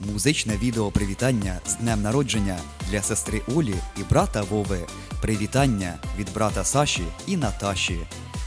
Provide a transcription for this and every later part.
Музичне відео привітання з днем народження для сестри Олі і брата Вови. Привітання від брата Саші і Наташі.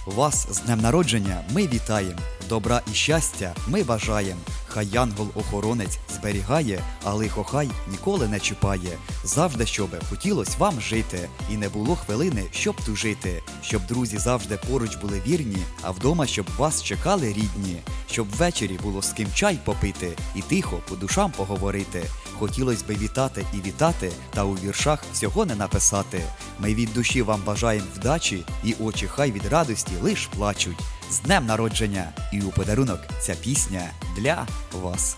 Вас з днем народження ми вітаємо. Добра і щастя ми бажаємо. Хай янгол-охоронець зберігає, а лихо хай ніколи не чіпає. Завжди щоби хотілось вам жити, і не було хвилини, щоб тужити, щоб друзі завжди поруч були вірні, а вдома щоб вас чекали рідні, щоб ввечері було з ким чай попити і тихо по душам поговорити. Хотілось би вітати і вітати, та у віршах всього не написати. Ми від душі вам бажаємо вдачі, і очі хай від радості лиш плачуть. З днем народження! І у подарунок ця пісня для вас.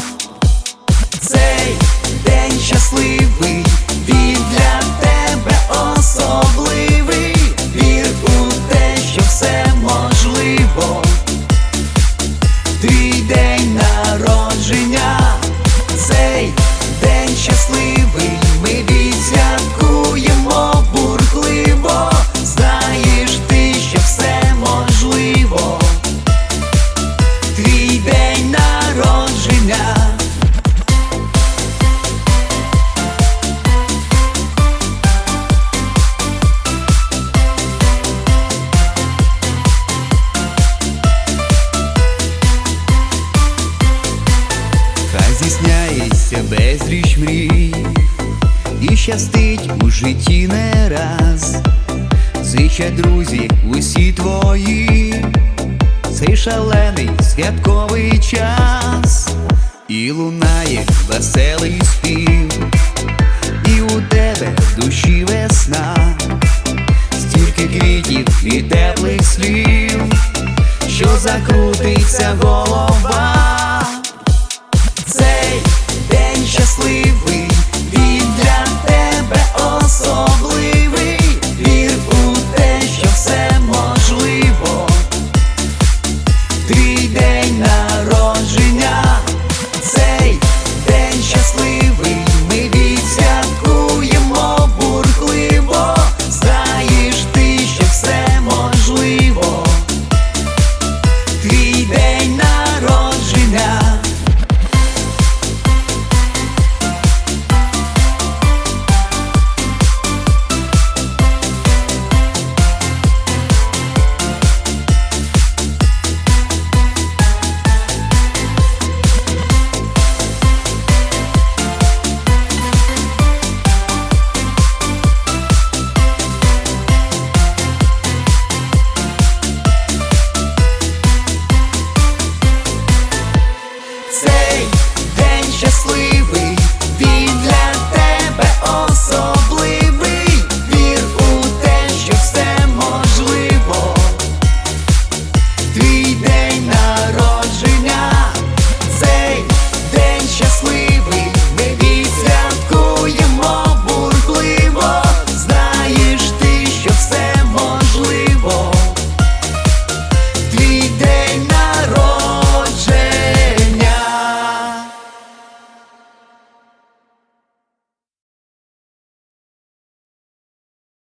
Цей день щасливий, безліч мрій. І щастить у житті не раз. Зичать друзі усі твої, цей шалений святковий час, і лунає веселий спів, і у тебе в душі весна, стільки квітів і теплих слів, що закрутиться голова. день народження. цей день щасливий.